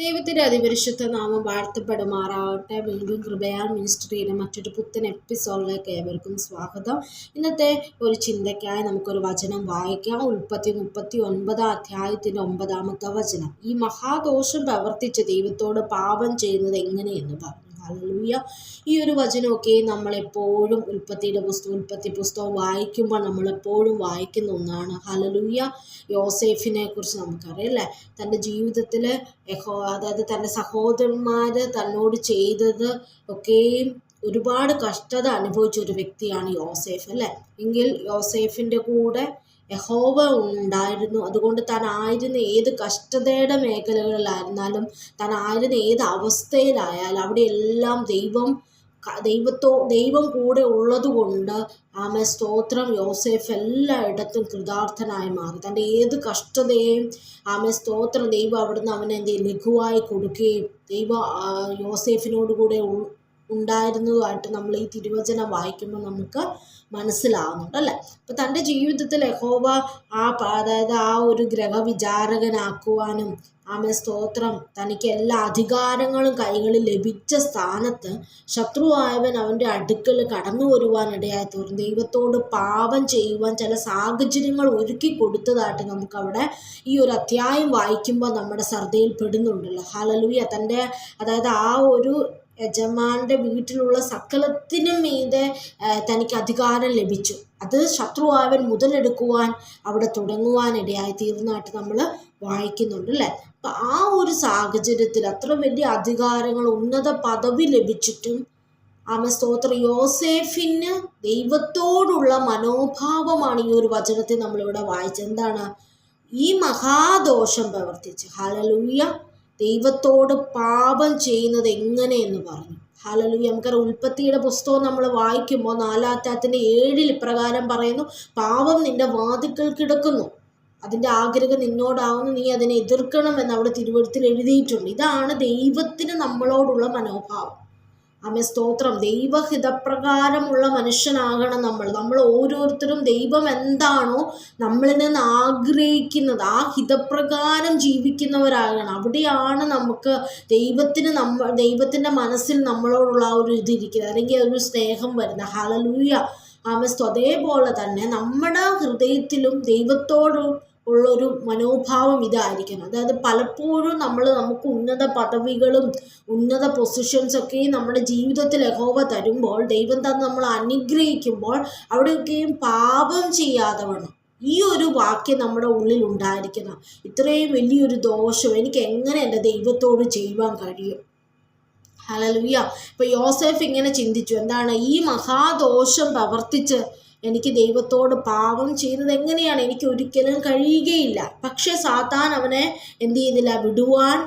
ദൈവത്തിന്റെ അതിപരിശുദ്ധ നാമം വാഴ്ത്തപ്പെടുമാറാവട്ടെ. വീണ്ടും കൃപയാൽ മിനിസ്ട്രിയിലെ മറ്റൊരു പുത്തൻ എപ്പിസോഡിലേക്ക് ഏവർക്കും സ്വാഗതം. ഇന്നത്തെ ഒരു ചിന്തയ്ക്കായി നമുക്കൊരു വചനം വായിക്കാം. ഉൽപ്പത്തി മുപ്പത്തി ഒൻപതാം അധ്യായത്തിന്റെ ഒമ്പതാമത്തെ വചനം. ഈ മഹാദോഷം പ്രവർത്തിച്ച് ദൈവത്തോട് പാപം ചെയ്യുന്നത് എങ്ങനെയെന്ന് പറഞ്ഞു. ഹല്ലേലൂയ ഈ ഒരു വചനമൊക്കെ നമ്മളെപ്പോഴും ഉൽപ്പത്തിയുടെ പുസ്തകം ഉൽപ്പത്തി പുസ്തകം വായിക്കുമ്പോൾ നമ്മളെപ്പോഴും വായിക്കുന്ന ഒന്നാണ്. ഹലലൂയ യോസേഫിനെ കുറിച്ച് നമുക്കറിയാം അല്ലേ? തന്റെ ജീവിതത്തിൽ അതായത് തന്റെ സഹോദരന്മാർ തന്നോട് ചെയ്തത് ഒക്കെയും ഒരുപാട് കഷ്ടത അനുഭവിച്ച ഒരു വ്യക്തിയാണ് യോസേഫ് അല്ലേ? എങ്കിൽ യോസേഫിന്റെ കൂടെ യഹോവ ഉണ്ടായിരുന്നു. അതുകൊണ്ട് താൻ ആയിരുന്ന ഏത് കഷ്ടതയുടെ മേഖലകളിലായിരുന്നാലും താൻ ആയിരുന്ന ഏത് അവസ്ഥയിലായാലും അവിടെ എല്ലാം ദൈവം ദൈവത്തോ ദൈവം കൂടെ ഉള്ളതുകൊണ്ട് ആമെ സ്തോത്രം. യോസേഫ് എല്ലായിടത്തും കൃതാർത്ഥനായി മാറി. തന്റെ ഏത് കഷ്ടതയെയും ആമെ സ്തോത്രം. ദൈവം അവിടുന്ന് അവനെ എന്ത്? ലഘുവായി കൊടുക്കുകയും ദൈവം യോസെഫിനോട് കൂടെ ഉ- ഉണ്ടായിരുന്നതുമായിട്ട് നമ്മൾ ഈ തിരുവചനം വായിക്കുമ്പോൾ നമുക്ക് മനസ്സിലാവുന്നുണ്ട് അല്ലേ? അപ്പം തന്റെ ജീവിതത്തിൽ യഹോവ ആ അതായത് ആ ഒരു ഗ്രഹവിചാരകനാക്കുവാനും ആമെ സ്തോത്രം തനിക്ക് എല്ലാ അധികാരങ്ങളും കൈകളിൽ ലഭിച്ച സ്ഥാനത്ത് ശത്രുവായവൻ അവന്റെ അടുക്കൽ കടന്നു വരുവാനിടയായി തീർന്നു. ദൈവത്തോട് പാപം ചെയ്യുവാൻ ചില സാഹചര്യങ്ങൾ ഒരുക്കി കൊടുത്തതായിട്ട് നമുക്കവിടെ ഈ ഒരു അധ്യായം വായിക്കുമ്പോൾ നമ്മുടെ ശ്രദ്ധയിൽ പെടുന്നുണ്ടല്ലോ ഹലലുയ തന്റെ അതായത് ആ ഒരു യജമാന്റെ വീട്ടിലുള്ള സകലത്തിനും മീതെ തനിക്ക് അധികാരം ലഭിച്ചു. അത് ശത്രുവായവൻ മുതലെടുക്കുവാൻ അവിടെ തുടങ്ങുവാനിടയായി തീർന്നതായിട്ട് നമ്മൾ വായിക്കുന്നുണ്ട് അല്ലേ? അപ്പം ആ ഒരു സാഹചര്യത്തിൽ അത്ര വലിയ അധികാരങ്ങൾ ഉന്നത പദവി ലഭിച്ചിട്ടും ആമ സ്തോത്ര യോസേഫിന് ദൈവത്തോടുള്ള മനോഭാവമാണ് ഈ ഒരു വചനത്തെ നമ്മളിവിടെ വായിച്ചത്. എന്താണ്? ഈ മഹാദോഷം പ്രവർത്തിച്ച്. ഹലലൂയ ദൈവത്തോട് പാപം ചെയ്യുന്നത് എങ്ങനെയെന്ന് പറഞ്ഞു. ഹാലലു നമുക്കറിയാം ഉൽപ്പത്തിയുടെ പുസ്തകം നമ്മൾ വായിക്കുമ്പോൾ നാലാറ്റാത്തിന്റെ ഏഴിൽ ഇപ്രകാരം പറയുന്നു പാപം നിന്റെ വാതിക്കൽ കിടക്കുന്നു. അതിന്റെ ആഗ്രഹം നിന്നോടാവുന്നു. നീ അതിനെ എതിർക്കണം എന്ന് അവിടെ തിരുവഴുത്തിൽ എഴുതിയിട്ടുണ്ട്. ഇതാണ് ദൈവത്തിന് നമ്മളോടുള്ള മനോഭാവം. ആമേ സ്തോത്രം. ദൈവഹിതപ്രകാരമുള്ള മനുഷ്യനാകണം നമ്മൾ. നമ്മൾ ഓരോരുത്തരും ദൈവം എന്താണോ നമ്മളിൽ നിന്ന് ആഗ്രഹിക്കുന്നത് ആ ഹിതപ്രകാരം ജീവിക്കുന്നവരാകണം. അവിടെയാണ് നമുക്ക് ദൈവത്തിന് നമ്മ ദൈവത്തിന്റെ മനസ്സിൽ നമ്മളോടുള്ള ആ ഒരു ഇതിരിക്കുന്നത്. അല്ലെങ്കിൽ ഒരു സ്നേഹം വരുന്നത്. ഹലലൂയ ആമസ്തു അതേപോലെ തന്നെ നമ്മുടെ ഹൃദയത്തിലും ദൈവത്തോട് ഉള്ളൊരു മനോഭാവം ഇതായിരിക്കണം. അതായത് പലപ്പോഴും നമ്മൾ നമുക്ക് ഉന്നത പദവികളും ഉന്നത പൊസിഷൻസൊക്കെ നമ്മുടെ ജീവിതത്തിൽ യഹോവ തരുമ്പോൾ ദൈവം തന്നെ നമ്മൾ അനുഗ്രഹിക്കുമ്പോൾ അവിടെയൊക്കെയും പാപം ചെയ്യാതെ വേണം. ഈ ഒരു വാക്യം നമ്മുടെ ഉള്ളിൽ ഉണ്ടായിരിക്കണം. ഇത്രയും വലിയൊരു ദോഷം എനിക്ക് എങ്ങനെ എന്റെ ദൈവത്തോട് ചെയ്യുവാൻ കഴിയും? ഹലലുയ ഇപ്പൊ യോസെഫ് ഇങ്ങനെ ചിന്തിച്ചു എന്താണ് ഈ മഹാദോഷം പ്രവർത്തിച്ച് എനിക്ക് ദൈവത്തോട് പാപം ചെയ്യുന്നത് എങ്ങനെയാണ്? എനിക്ക് ഒരിക്കലും കഴിയുകയില്ല. പക്ഷേ സാത്താൻ അവനെ എന്ത് ചെയ്തില്ല? വിടുവാൻ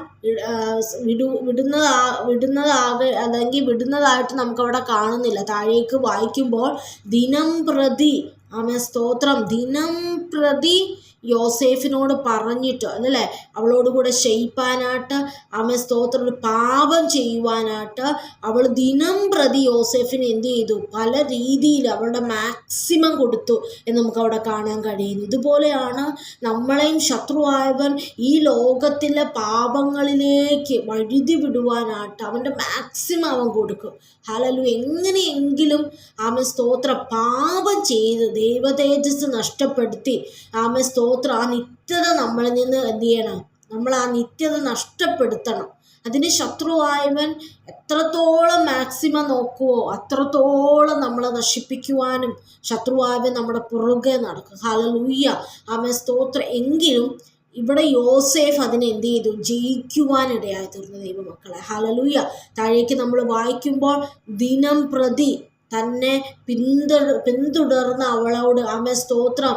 വിടു വിടുന്നതാ വിടുന്നതാകെ അല്ലെങ്കിൽ വിടുന്നതായിട്ട് നമുക്കവിടെ കാണുന്നില്ല. താഴേക്ക് വായിക്കുമ്പോൾ ദിനം പ്രതി അവൻ സ്തോത്രം ദിനം പ്രതി യോസേഫിനോട് പറഞ്ഞിട്ട് അല്ലേ? അവളോട് കൂടെ ഷെയ്പ്പാനായിട്ട് ആമേ സ്തോത്രം പാപം ചെയ്യുവാനായിട്ട് അവൾ ദിനം പ്രതി യോസേഫിന് എന്ത് ചെയ്തു? പല രീതിയിൽ അവളുടെ മാക്സിമം കൊടുത്തു എന്ന് നമുക്ക് അവിടെ കാണാൻ കഴിയുന്നു. ഇതുപോലെയാണ് നമ്മളെയും ശത്രുവായവൻ ഈ ലോകത്തിലെ പാപങ്ങളിലേക്ക് വഴുതി വിടുവാനായിട്ട് അവന്റെ മാക്സിമം അവൻ കൊടുക്കും. ഹലലു എങ്ങനെയെങ്കിലും ആമ സ്തോത്ര പാപം ചെയ്ത് ദൈവതേജസ് നഷ്ടപ്പെടുത്തി ആമ സ്തോത്ര ആ നിത്യത നമ്മളിൽ നിന്ന് എന്ത് ചെയ്യണം? നമ്മൾ ആ നിത്യത നഷ്ടപ്പെടുത്തണം. അതിന് ശത്രുവായവൻ എത്രത്തോളം മാക്സിമം നോക്കുവോ അത്രത്തോളം നമ്മളെ നശിപ്പിക്കുവാനും ശത്രുവായവൻ നമ്മുടെ പുറകെ നടക്കും. ഹലലൂയ്യ ആമ സ്തോത്ര. എങ്കിലും ഇവിടെ യോസേഫ് അതിനെ എന്ത് ചെയ്തു? ജയിക്കുവാനിടയായി തീർന്നു ദൈവമക്കളെ. ഹലലൂയ താഴേക്ക് നമ്മൾ വായിക്കുമ്പോൾ ദിനം പ്രതി തന്നെ പിന്തുട പിന്തുടർന്ന അവളോട് ആമേ സ്തോത്രം.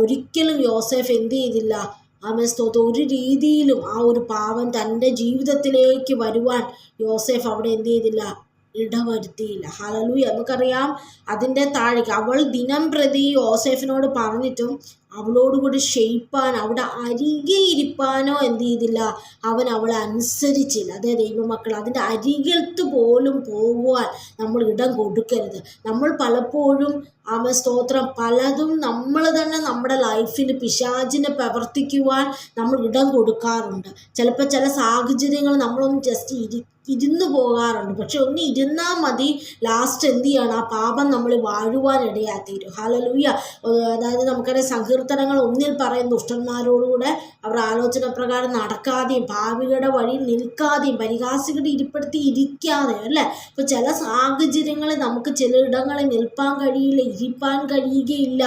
ഒരിക്കലും യോസെഫ് എന്ത് ചെയ്തില്ല. ആമേ സ്തോത്രം. ഒരു രീതിയിലും ആ ഒരു പാവം തന്റെ ജീവിതത്തിലേക്ക് വരുവാൻ യോസെഫ് അവിടെ എന്ത് ചെയ്തില്ല? ഇടവരുത്തിയില്ല. ഹലലൂയ നമുക്കറിയാം അതിന്റെ താഴേക്ക് അവൾ ദിനം പ്രതി യോസെഫിനോട് പറഞ്ഞിട്ടും അവളോടുകൂടി ക്ഷയിപ്പാൻ അവിടെ അരികെ ഇരിപ്പാനോ എന്ത് ചെയ്തില്ല. അവൻ അവളെ അനുസരിച്ചില്ല. അതേ ദൈവമക്കൾ അതിന്റെ അരികത്ത് പോലും പോകുവാൻ നമ്മൾ ഇടം കൊടുക്കരുത്. നമ്മൾ പലപ്പോഴും ആമ സ്തോത്രം. പലതും നമ്മൾ തന്നെ നമ്മുടെ ലൈഫിൽ പിശാചിനെ പ്രവർത്തിക്കുവാൻ നമ്മൾ ഇടം കൊടുക്കാറുണ്ട്. ചിലപ്പോൾ ചില സാഹചര്യങ്ങൾ നമ്മളൊന്ന് ജസ്റ്റ് ഇരി ഇരുന്ന് പോകാറുണ്ട്. പക്ഷെ ഒന്ന് ഇരുന്നാൽ മതി. ലാസ്റ്റ് എന്ത് ചെയ്യണം? ആ പാപം നമ്മൾ വാഴുവാനിടയാ തീരും. ഹാലലൂയ അതായത് നമുക്കറിയാം സങ്കീർത്തനങ്ങൾ ഒന്നിൽ പറയുന്ന ദുഷ്ടന്മാരോടുകൂടെ അവർ ആലോചന പ്രകാരം നടക്കാതെയും ഭാവികളുടെ വഴിയിൽ നിൽക്കാതെയും പരിഹാസികളുടെ ഇരിപ്പെടുത്തി ഇരിക്കാതെയും അല്ലേ? ഇപ്പം ചില സാഹചര്യങ്ങളിൽ നമുക്ക് ചിലയിടങ്ങളിൽ നിൽപ്പാൻ കഴിയില്ല ഇരിപ്പാൻ കഴിയുകയില്ല.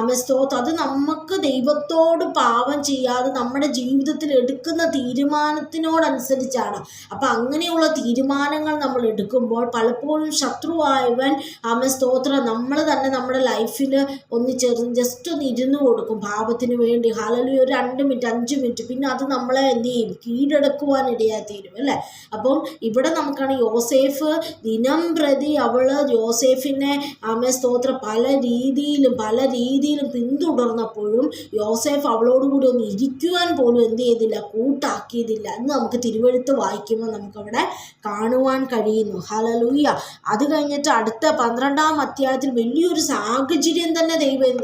അമസ്തോത്ത് അത് നമുക്ക് ദൈവത്തോട് പാപം ചെയ്യാതെ നമ്മുടെ ജീവിതത്തിൽ എടുക്കുന്ന തീരുമാനത്തിനോടനുസരിച്ചാണ്. അപ്പം അങ്ങനെയുള്ള തീരുമാനങ്ങൾ നമ്മൾ എടുക്കുമ്പോൾ പലപ്പോഴും ശത്രുവായവൻ അമസ്തോത്ര നമ്മൾ തന്നെ നമ്മുടെ ലൈഫിൽ ഒന്ന് ചെറു ജസ്റ്റ് ഒന്ന് ഇരുന്ന് കൊടുക്കും പാപത്തിന് വേണ്ടി. ഹാലലി ഒരു രണ്ട് മിനിറ്റ് അഞ്ച് മിനിറ്റ് പിന്നെ അത് നമ്മളെ എന്ത് ചെയ്യും? കീഴടക്കുവാൻ ഇടയായി തീരും അല്ലേ? അപ്പം ഇവിടെ നമുക്കാണ് യോസേഫ് ദിനം പ്രതി അവൾ യോസേഫിനെ ആമ സ്തോത്രം പല രീതിയിലും പല രീതിയിലും പിന്തുടർന്നപ്പോഴും യോസേഫ് അവളോടുകൂടി ഒന്ന് ഇരിക്കുവാൻ പോലും എന്ത് ചെയ്തില്ല കൂട്ടാക്കിയതില്ല എന്ന് നമുക്ക് തിരുവഴുത്ത് വായിക്കുമ്പോൾ നമുക്കവിടെ കാണുവാൻ കഴിയുന്നു. ഹലലൂയ അത് കഴിഞ്ഞിട്ട് അടുത്ത പന്ത്രണ്ടാം അധ്യായത്തിൽ വലിയൊരു സാഹചര്യം തന്നെ ദൈവം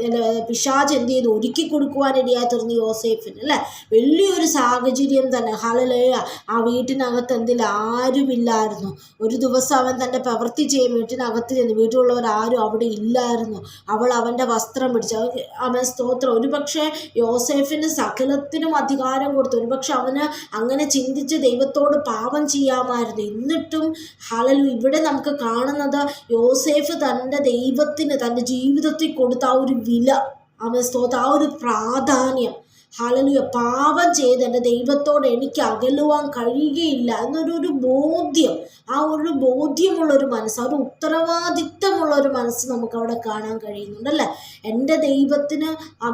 പിശാജ് എന്ത് ചെയ്തു? ഒരുക്കി തീർന്നു യോസേഫിന് അല്ലേ? വലിയൊരു സാഹചര്യം തന്നെ. ഹലലൂയ ആ വീട്ടിനകത്ത് എന്തെങ്കിലും ആരുമില്ലായിരുന്നു. ഒരു ദിവസം അവൻ തന്റെ പ്രവൃത്തി ചെയ്യാൻ വീട്ടിനകത്ത് ചെന്ന് വീട്ടിലുള്ളവർ ആരും അവിടെ ഇല്ലായിരുന്നു. അവൾ അവന്റെ വസ്ത്രം പിടിച്ചു അവൻ സ്തോത്രം. ഒരുപക്ഷെ യോസേഫിന് സകലത്തിനും അധികാരം കൊടുത്തു. ഒരുപക്ഷെ അവന് അങ്ങനെ ചിന്തിച്ച് ദൈവത്തോട് പാപം ചെയ്യാമായിരുന്നു. എന്നിട്ടും ഹലലു ഇവിടെ നമുക്ക് കാണുന്നത് യോസേഫ് തന്റെ ദൈവത്തിന് തന്റെ ജീവിതത്തിൽ കൊടുത്ത ആ ഒരു വില അവൻ സ്തോത്ര ആ ഒരു പ്രാധാന്യം. ഹാലലുയ പാപം ചെയ്ത് എന്റെ ദൈവത്തോട് എനിക്ക് അകലുവാൻ കഴിയുകയില്ല എന്നൊരു ഒരു ബോധ്യം. ആ ഒരു ബോധ്യമുള്ളൊരു മനസ്സ് ആ ഒരു ഉത്തരവാദിത്തമുള്ള ഒരു മനസ്സ് നമുക്ക് അവിടെ കാണാൻ കഴിയുന്നുണ്ടല്ലേ എന്റെ ദൈവത്തിന്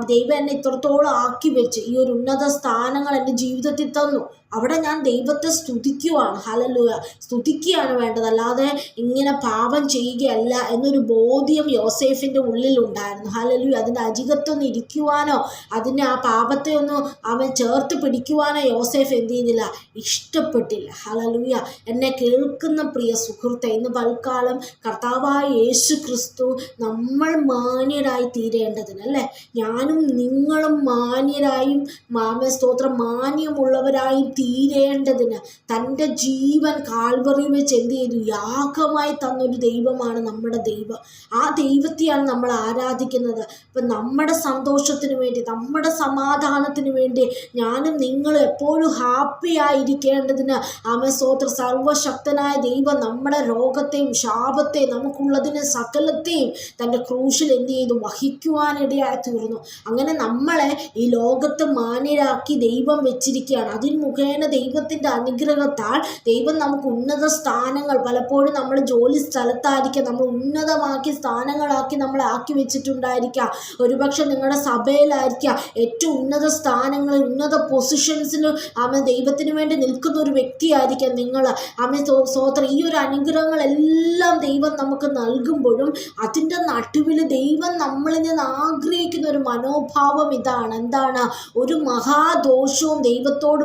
ദൈവം എന്നെ ഇത്രത്തോളം ആക്കി വെച്ച് ഈ ഒരു ഉന്നത സ്ഥാനങ്ങൾ എന്റെ ജീവിതത്തിൽ തന്നു. അവിടെ ഞാൻ ദൈവത്തെ സ്തുതിക്കുവാണ്. ഹലലുക സ്തുതിക്കുകയാണ് വേണ്ടത്. അല്ലാതെ ഇങ്ങനെ പാപം ചെയ്യുകയല്ല എന്നൊരു ബോധ്യം യോസേഫിന്റെ ഉള്ളിലുണ്ടായിരുന്നു. ഹലലു അതിന്റെ അജികത്തൊന്ന് ഇരിക്കുവാനോ അതിനെ ആ പാപത്തെ ഒന്ന് അവൻ ചേർത്ത് പിടിക്കുവാനോ യോസേഫ് എന്ത് ചെയ്യുന്നില്ല? ഇഷ്ടപ്പെട്ടില്ല. ഹലലുയ എന്നെ കേൾക്കുന്ന പ്രിയ സുഹൃത്തെ ഇന്ന് പൽക്കാലം കർത്താവായ യേശു ക്രിസ്തു നമ്മൾ മാന്യരായി തീരേണ്ടതിന് അല്ലേ? ഞാനും നിങ്ങളും മാന്യരായും മാമ സ്തോത്രം മാന്യമുള്ളവരായും തീരേണ്ടതിന് തന്റെ ജീവൻ കാൽവറി വെച്ച് എന്ത് ചെയ്തു? യാഗമായി തന്നൊരു ദൈവമാണ് നമ്മുടെ ദൈവം. ആ ദൈവത്തെയാണ് നമ്മൾ ആരാധിക്കുന്നത്. ഇപ്പം നമ്മുടെ സന്തോഷത്തിന് വേണ്ടി നമ്മുടെ സമാധാനത്തിന് വേണ്ടി ഞാനും നിങ്ങളും എപ്പോഴും ഹാപ്പി ആയിരിക്കേണ്ടതിന് ആമസ്തോത്ര സർവശക്തനായ ദൈവം നമ്മുടെ രോഗത്തെയും ശാപത്തെയും നമുക്കുള്ളതിനെ സകലത്തെയും തന്റെ ക്രൂശിൽ എന്ത് ചെയ്തു? വഹിക്കുവാനിടയായി തീർന്നു. അങ്ങനെ നമ്മളെ ഈ ലോകത്ത് മാന്യരാക്കി ദൈവം വെച്ചിരിക്കുകയാണ്. അതിന് മുഖേന ദൈവത്തിന്റെ അനുഗ്രഹത്താൽ ദൈവം നമുക്ക് ഉന്നത സ്ഥാനങ്ങൾ പലപ്പോഴും നമ്മൾ ജോലി സ്ഥലത്തായിരിക്കാം നമ്മൾ ഉന്നതമാക്കി സ്ഥാനങ്ങളാക്കി നമ്മൾ ആക്കി വെച്ചിട്ടുണ്ടായിരിക്കാം. ഒരുപക്ഷെ നിങ്ങളുടെ സഭയിലായിരിക്കാം ഏറ്റവും ഉന്നത സ്ഥാനങ്ങളിൽ ഉന്നത പൊസിഷൻസിൽ ആമ ദൈവത്തിന് വേണ്ടി നിൽക്കുന്ന ഒരു വ്യക്തിയായിരിക്കാം നിങ്ങൾ. ആമ സ്വോത്ര ഈ ഒരു അനുഗ്രഹങ്ങളെല്ലാം ദൈവം നമുക്ക് നൽകുമ്പോഴും അതിന്റെ നടുവിൽ ദൈവം നമ്മളിൽ നിന്ന് ആഗ്രഹിക്കുന്ന ഒരു മനോഭാവം ഇതാണ്. എന്താണ്? ഒരു മഹാദോഷവും ദൈവത്തോട്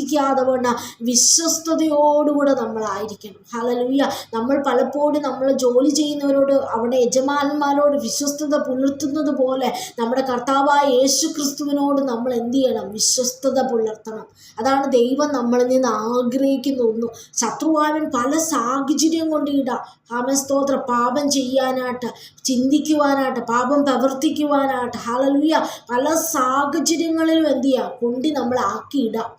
പ്രവർത്തിക്കാതെ വണ്ണം വിശ്വസ്തയോടുകൂടെ നമ്മളായിരിക്കണം. ഹലലുയ്യ നമ്മൾ പലപ്പോഴും നമ്മൾ ജോലി ചെയ്യുന്നവരോട് അവിടെ യജമാനന്മാരോട് വിശ്വസ്തത പുലർത്തുന്നത് പോലെ നമ്മുടെ കർത്താവായ യേശു ക്രിസ്തുവിനോട് നമ്മൾ എന്ത് ചെയ്യണം? വിശ്വസ്തത പുലർത്തണം. അതാണ് ദൈവം നമ്മളിൽ നിന്ന് ആഗ്രഹിക്കുന്ന ഒന്നു. ശത്രുവായവൻ പല സാഹചര്യം കൊണ്ട് ഇടാം. ഹാമസ്തോത്ര പാപം ചെയ്യാനായിട്ട് ചിന്തിക്കുവാനായിട്ട് പാപം പ്രവർത്തിക്കുവാനായിട്ട്. ഹലലുയ്യ പല സാഹചര്യങ്ങളിലും എന്ത് ചെയ്യാം? കൊണ്ട് നമ്മൾ ആക്കിയിടാം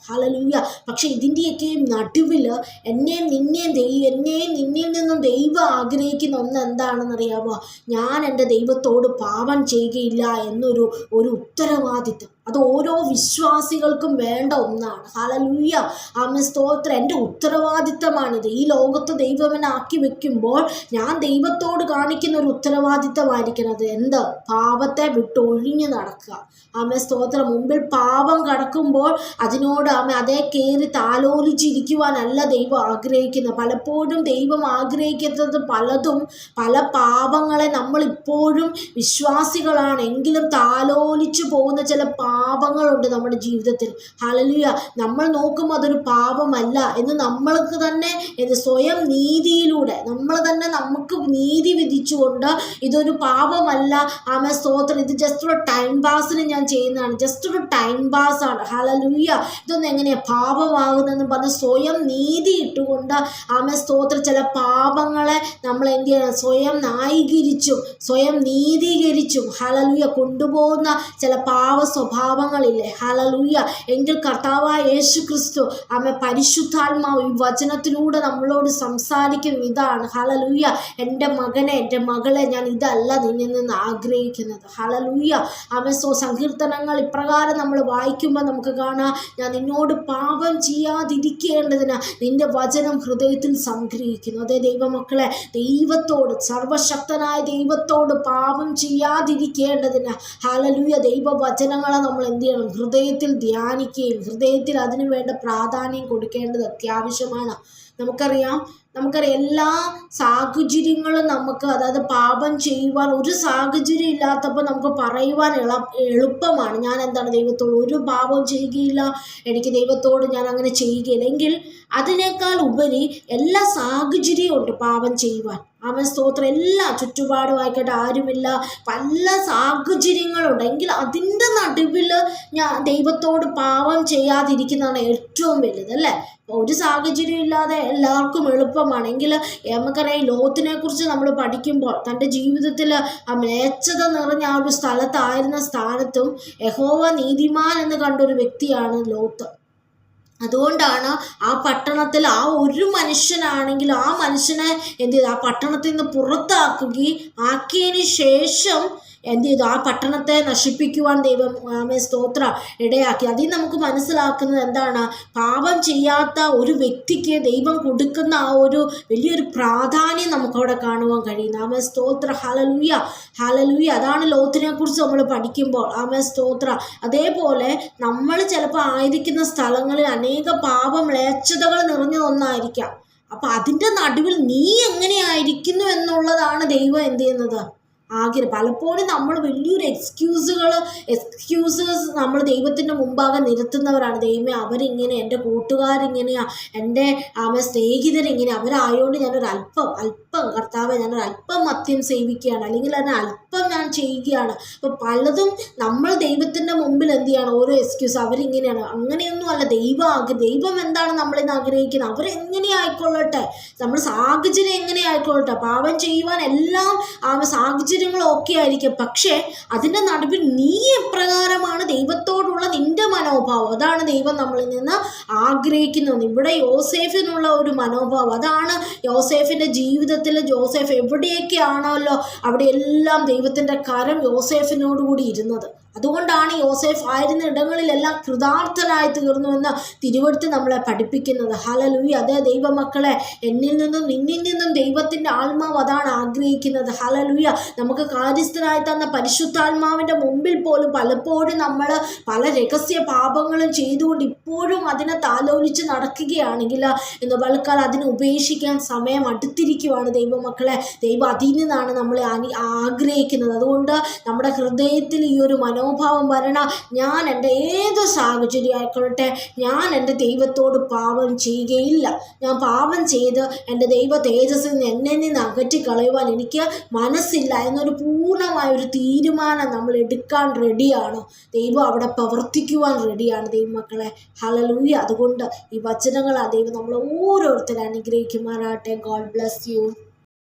ഹലലുയ്യ പക്ഷെ ഇതിന്റെയൊക്കെ നടുവിൽ എന്നെയും നിന്നെയും ദൈവം എന്നെയും നിന്നിൽ നിന്നും ദൈവം ആഗ്രഹിക്കുന്ന ഒന്ന് എന്താണെന്നറിയാമോ ഞാൻ എന്റെ ദൈവത്തോട് പാപം ചെയ്യുകയില്ല എന്നൊരു ഒരു ഉത്തരവാദിത്വം അത് ഓരോ വിശ്വാസികൾക്കും വേണ്ട ഒന്നാണ്. ഹലലൂയ ആമ സ്തോത്രം. എന്റെ ഉത്തരവാദിത്തമാണിത്. ഈ ലോകത്ത് ദൈവമെന്നെ ആക്കി വെക്കുമ്പോൾ ഞാൻ ദൈവത്തോട് കാണിക്കുന്ന ഒരു ഉത്തരവാദിത്തമായിരിക്കണത് എന്ത്? പാപത്തെ വിട്ടൊഴിഞ്ഞു നടക്കുക. ആമ സ്തോത്രം. മുമ്പിൽ പാപം കടക്കുമ്പോൾ അതിനോട് ആമ അതേ കയറി താലോലിച്ചിരിക്കുവാനല്ല ദൈവം ആഗ്രഹിക്കുന്നത്. പലപ്പോഴും ദൈവം ആഗ്രഹിക്കുന്നത് പലതും പല പാപങ്ങളെ നമ്മൾ ഇപ്പോഴും വിശ്വാസികളാണ്. എങ്കിലും താലോലിച്ചു പോകുന്ന ചില പാപങ്ങളുണ്ട് നമ്മുടെ ജീവിതത്തിൽ. ഹലലിയ നമ്മൾ നോക്കുമ്പോൾ അതൊരു പാപമല്ല. എന്ന് നമ്മൾക്ക് തന്നെ ഇത് സ്വയം നീതിയിലൂടെ നമ്മൾ തന്നെ നമുക്ക് നീതി വിധിച്ചുകൊണ്ട് ഇതൊരു പാപമല്ല. ആമ സ്തോത്രം. ഇത് ജസ്റ്റ് ഒരു ടൈം പാസിന് ഞാൻ ചെയ്യുന്നതാണ്. ജസ്റ്റ് ഒരു ടൈം പാസ് ആണ്. ഹലലുയ്യ ഇതൊന്നും എങ്ങനെയാണ് പാപമാകുന്നതെന്ന് പറഞ്ഞ് സ്വയം നീതി ഇട്ടുകൊണ്ട് ആമ സ്തോത്രം. ചില പാപങ്ങളെ നമ്മൾ എന്ത് ചെയ്യണം? സ്വയം ന്യായീകരിച്ചും സ്വയം നീതീകരിച്ചും ഹലലുയ കൊണ്ടുപോകുന്ന ചില പാവ സ്വഭാവങ്ങളില്ലേ ഹലലൂയ എങ്കിൽ കർത്താവായ യേശു ക്രിസ്തു ആമ പരിശുദ്ധാത്മാവ് ഈ വചനത്തിലൂടെ നമ്മളോട് സംസാരിക്കും ഇതാണ് ഹലലൂയ എന്റെ മകനെ എന്റെ മകളെ ഞാൻ ഇതല്ല നിന്നിൽ നിന്ന് ആഗ്രഹിക്കുന്നത്. ഹലലൂയ ആമ സോ സങ്കീർത്തനങ്ങൾ ഇപ്രകാരം നമ്മൾ വായിക്കുമ്പോൾ നമുക്ക് കാണാം. ഞാൻ നിന്നോട് പാപം ചെയ്യാതിരിക്കേണ്ടതിന് നിന്റെ വചനം ഹൃദയത്തിൽ സംഗ്രഹിക്കുന്നു. അതേ ദൈവമക്കളെ ദൈവത്തോട് സർവശക്തനായ ദൈവത്തോട് പാപം ചെയ്യാതിരിക്കേണ്ടതിന് ഹലലൂയ ദൈവവചനങ്ങളെ നമ്മൾ എന്ത് ചെയ്യണം? ഹൃദയത്തിൽ ധ്യാനിക്കുകയും ഹൃദയത്തിൽ അതിനു വേണ്ട പ്രാധാന്യം കൊടുക്കേണ്ടത് അത്യാവശ്യമാണ്. നമുക്കറിയാം നമുക്കറിയാം എല്ലാ സാഹചര്യങ്ങളും നമുക്ക് അതായത് പാപം ചെയ്യുവാൻ ഒരു സാഹചര്യം ഇല്ലാത്തപ്പോൾ നമുക്ക് പറയുവാൻ എള എളുപ്പമാണ്. ഞാൻ എന്താണ് ദൈവത്തോട് ഒരു പാപം ചെയ്യുകയില്ല എനിക്ക് ദൈവത്തോട് ഞാൻ അങ്ങനെ ചെയ്യുകയില്ല. എങ്കിൽ അതിനേക്കാൾ ഉപരി എല്ലാ സാഹചര്യവും ഉണ്ട് പാപം ചെയ്യുവാൻ. അവൻ സ്തോത്രം. എല്ലാ ചുറ്റുപാടുമായിക്കോട്ടെ ആരുമില്ല. പല സാഹചര്യങ്ങളുണ്ട്. എങ്കിൽ അതിന്റെ നടുവിൽ ഞാൻ ദൈവത്തോട് പാപം ചെയ്യാതിരിക്കുന്നതാണ് ഏറ്റവും വലുത് അല്ലേ? ഒരു സാഹചര്യം ഇല്ലാതെ എല്ലാവർക്കും എളുപ്പമാണെങ്കിൽ നമുക്കറിയാം ഈ ലോകത്തിനെ കുറിച്ച് നമ്മൾ പഠിക്കുമ്പോൾ തന്റെ ജീവിതത്തിൽ മ്ലേച്ഛത നിറഞ്ഞ ആ ഒരു സ്ഥലത്തായിരുന്ന സ്ഥാനത്തും യഹോവ നീതിമാൻ എന്ന് കണ്ടൊരു വ്യക്തിയാണ് ലോത്ത്. അതുകൊണ്ടാണ് ആ പട്ടണത്തിൽ ആ ഒരു മനുഷ്യനാണെങ്കിൽ ആ മനുഷ്യനെ എന്ത് ചെയ്തു ആ പട്ടണത്തിൽ നിന്ന് പുറത്താക്കുകയും ആക്കിയതിന് ശേഷം എന്ത് ചെയ്തു? ആ പട്ടണത്തെ നശിപ്പിക്കുവാൻ ദൈവം ആമേ സ്തോത്ര ഇടയാക്കി. അതിൽ നമുക്ക് മനസ്സിലാക്കുന്നത് എന്താണ്? പാപം ചെയ്യാത്ത ഒരു വ്യക്തിക്ക് ദൈവം കൊടുക്കുന്ന ആ ഒരു വലിയൊരു പ്രാധാന്യം നമുക്കവിടെ കാണുവാൻ കഴിയുന്നു. ആമേ സ്തോത്ര. ഹലലുയ ഹലലുയ അതാണ് ലോത്തിനെ കുറിച്ച് നമ്മൾ പഠിക്കുമ്പോൾ. ആമേ സ്തോത്ര. അതേപോലെ നമ്മൾ ചിലപ്പോൾ ആയിരിക്കുന്ന സ്ഥലങ്ങളിൽ അനേക പാപം ലേച്ഛതകൾ നിറഞ്ഞ ഒന്നായിരിക്കാം. അപ്പം അതിന്റെ നടുവിൽ നീ എങ്ങനെയായിരിക്കുന്നു എന്നുള്ളതാണ് ദൈവം എന്ത് ചെയ്യുന്നത്? ആഗ്രഹം പലപ്പോഴും നമ്മൾ വലിയൊരു എക്സ്ക്യൂസുകൾ എക്സ്ക്യൂസസ് നമ്മൾ ദൈവത്തിന്റെ മുമ്പാകെ നിരത്തുന്നവരാണ്. ദൈവമേ അവരിങ്ങനെ എന്റെ കൂട്ടുകാരിങ്ങനെയാ എന്റെ അവ സ്നേഹിതരിങ്ങനെ അവരായതുകൊണ്ട് ഞാനൊരു അല്പം അല്പം കർത്താവെ ഞാനൊരു അല്പം മദ്യം സേവിക്കുകയാണ്. അല്ലെങ്കിൽ അതിനെ അല്പം ഞാൻ ചെയ്യുകയാണ്. അപ്പോൾ പലതും നമ്മൾ ദൈവത്തിന്റെ മുമ്പിൽ എന്ത് ചെയ്യണം? ഓരോ എക്സ്ക്യൂസ് അവരിങ്ങനെയാണ്. അങ്ങനെയൊന്നും അല്ല. ദൈവം ആഗ്രഹം ദൈവം എന്താണ് നമ്മളിന്ന് ആഗ്രഹിക്കുന്നത്? അവരെങ്ങനെ ആയിക്കൊള്ളട്ടെ? നമ്മൾ സാഹചര്യം എങ്ങനെ ആയിക്കൊള്ളട്ടെ? പാപം ചെയ്യുവാൻ എല്ലാം ആ സാഹചര്യങ്ങൾ ഓക്കെ ആയിരിക്കും. പക്ഷേ അതിന്റെ നടുവിൽ നീ എപ്രകാരമാണ് ദൈവത്തോടുള്ള നിന്റെ മനോഭാവം? അതാണ് ദൈവം നമ്മളിൽ നിന്ന് ആഗ്രഹിക്കുന്നത്. ഇവിടെ യോസേഫിനുള്ള ഒരു മനോഭാവം. അതാണ് യോസേഫിന്റെ ജീവിതത്തിൽ ജോസഫ് എവിടെയൊക്കെയാണല്ലോ അവിടെ എല്ലാം ദൈവത്തിന്റെ കരം യോസേഫിനോടുകൂടി ഇരുന്നത്. അതുകൊണ്ടാണ് യോസേഫ് ആയിരുന്ന ഇടങ്ങളിലെല്ലാം കൃതാർത്ഥനായി തീർന്നുവെന്ന് തിരുവടുത്ത് നമ്മളെ പഠിപ്പിക്കുന്നത്. ഹലലൂയി അതേ ദൈവമക്കളെ എന്നിൽ നിന്നും നിന്നിൽ നിന്നും ദൈവത്തിന്റെ ആത്മാവ് അതാണ് ആഗ്രഹിക്കുന്നത്. ഹലലൂയ നമുക്ക് കാര്യസ്ഥനായി തന്ന പരിശുദ്ധാത്മാവിന്റെ മുമ്പിൽ പോലും പലപ്പോഴും നമ്മൾ പല രഹസ്യ പാപങ്ങളും ചെയ്തുകൊണ്ട് ഇപ്പോഴും അതിനെ താലോലിച്ച് നടക്കുകയാണെങ്കിൽ എന്ന് പലക്കാൽ അതിനെ ഉപേക്ഷിക്കാൻ സമയം അടുത്തിരിക്കുവാണ് ദൈവമക്കളെ. ദൈവം അതിൽ നിന്നാണ് നമ്മളെ ആഗ്രഹിക്കുന്നത്. അതുകൊണ്ട് നമ്മുടെ ഹൃദയത്തിൽ ഈ ഒരു മനോ മനോഭാവം വരണ ഞാൻ എന്റെ ഏത് സാഹചര്യം ആയിക്കൊള്ളട്ടെ ഞാൻ എന്റെ ദൈവത്തോട് പാപം ചെയ്യുകയില്ല. ഞാൻ പാപം ചെയ്ത് എന്റെ ദൈവ തേജസ്സിൽ നിന്ന് എന്നെ നിന്ന് അകറ്റി കളയുവാൻ എനിക്ക് മനസ്സില്ല എന്നൊരു പൂർണമായ ഒരു തീരുമാനം നമ്മൾ എടുക്കാൻ റെഡിയാണ് ദൈവം അവിടെ പ്രവർത്തിക്കുവാൻ റെഡിയാണ് ദൈവമക്കളെ. ഹലലൂയ അതുകൊണ്ട് ഈ വചനങ്ങളാ ദൈവം നമ്മൾ ഓരോരുത്തരും അനുഗ്രഹിക്കുമാറാട്ടെ ഗോഡ് ബ്ലസ് യു